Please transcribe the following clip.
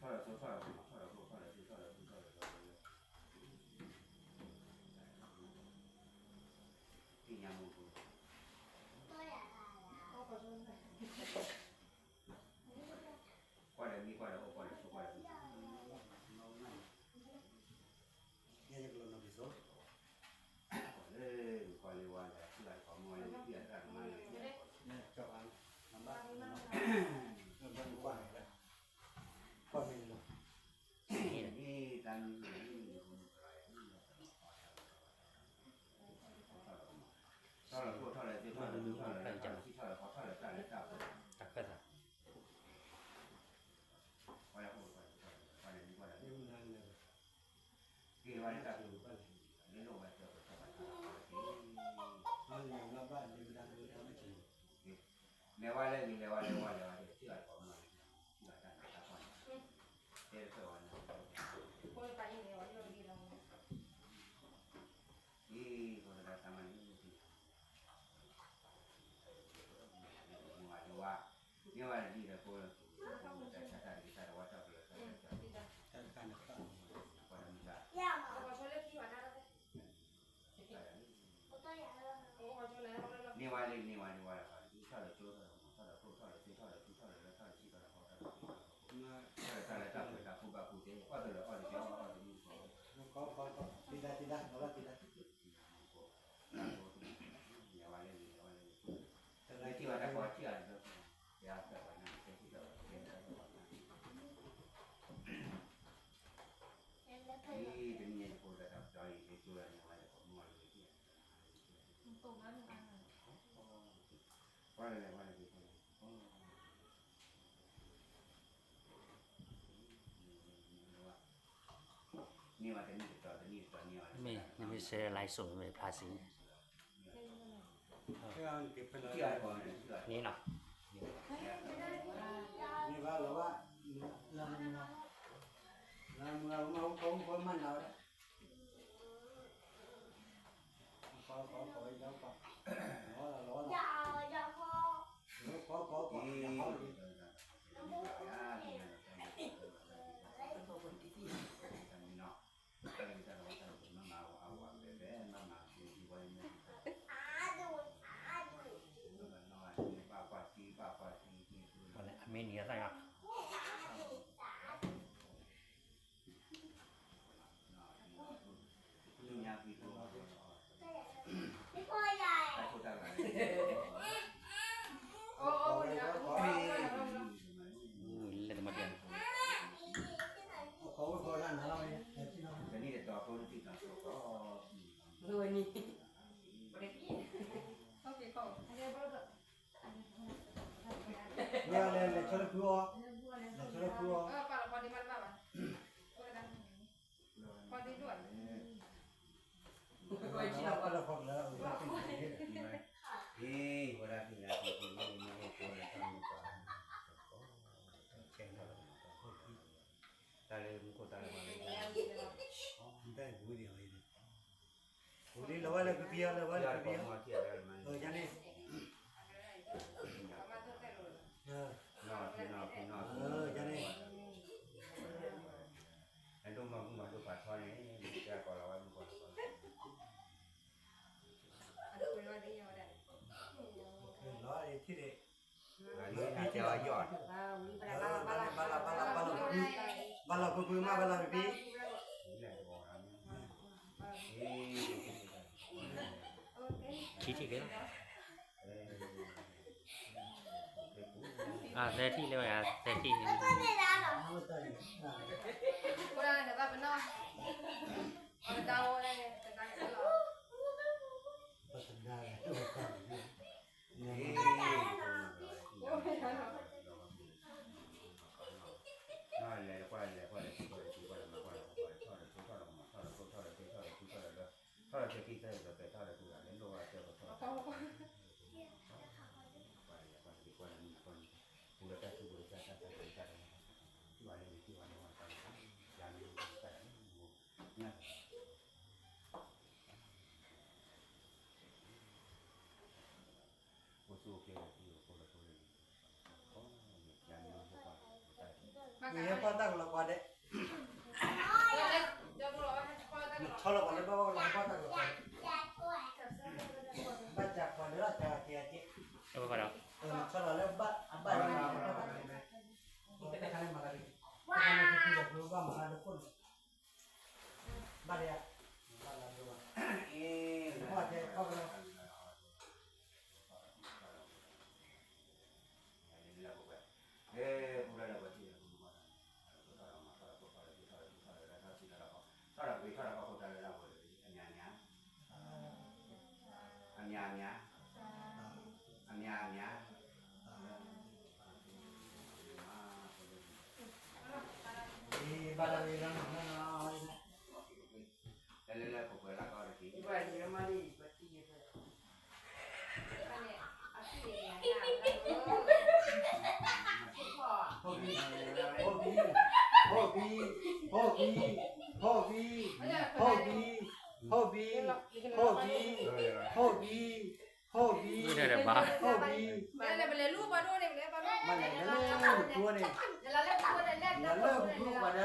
他要说算了，算了。 มันก็ได้างแล้วก็ได้ม่รู้เท่าไหร่พูดเท่าไหร่เทศก็ได้หร่ดูเทศก็ไหร่จังที่เทศก็ไหร่ขอเทศก็ได้หร่จ่ายได้จ่ายตัก็ได้ก็ตัก็ไปแล้วพูดไปไปเดี๋ยวนี้ไปได้วกี่วันได้จ่าย Ini wali, ini wali, wali, wali. ท่าไหร่ตัวเท่าไหร่หัวท่าไหร่ตัวเท่าไหร่เท่าไหร่ตัวเท่าไหร่แล้วท่าไหร่ที่กระดาษพอท่าไหร่ที่กระดาษท่าไหร่ท่าไหร่ท่าไหร่ท่าคูบาคูเจ้ว่าเดี๋ยวอ่อนเจ้าอ่อนดีกว่า kau kau kau tidak tidak nolak tidak ya wale ni ya wale ni ti wala kwa ti ala ya ta wana ke ti da ke ta wana ni den ni ko da da dai ke tu ala wale ko mo ni ti ตรงนั้นมัน வாழலை வாழலை mình nhưng mình sẽ về phá sinh nào nghe vào là ba làm làm làm không không không mặn nào đấy có có có đâu có มีตัวมาพี่พ่อใหญ่ใครโคตรดังไหนโอ้โอ้ยเล่นมาเดียวเขาพอด้านเราเนี่ยแต่นี่แต่ต่อเขาติดต่อเขารวยนี่บริษัทเขาเกี่ยวกับอะไรบ้างเนี่ยเนี่ยเนี่ยชลพัวชลพัว ไม่คิเราก็เราคนแล้วเราเป็นคนที่นี่เวลาที่เราเป็นคนที่ไม่ได้คนเราต้องมีความแข็งแรงตาเลยมุกตาเลยมาเลยได้บุญเดียวเลยบุญนี่เราว่าเราเปียเราว่าเราเปียเออยันนี่ ma bala pipi. Chỉ thì cái À, thế thì đâu à, thế thì. Cô đang để ba bên nó. Ở đâu สู้เกลือที่อยู่คนละตัวเลยเขาเหยียบยันอยู่ทุกวันแต่นี่เขาตั้งรางวัลเด้เขารางวัลเลยบ้างว่าเขาตั้งรางวัลบ้านจากก่นเด้อแต่เทียจิเออพอแล้วเออเขาเราเล่นบ้านบ้านเรป็นอะไรมาเลยบ้านเราคืออยกรู้ว่ามาแล้วคนบ้านเนี่ย nanya Hobby, hobby, hobby, hobby. นี่ได้เลยบ้า Hobby. มาเลยมาเลยลูกมาด้วยเลยมาด้วย Mana nak lelak tua ni? Nak lelak tua ni. Nak lelak tua ni.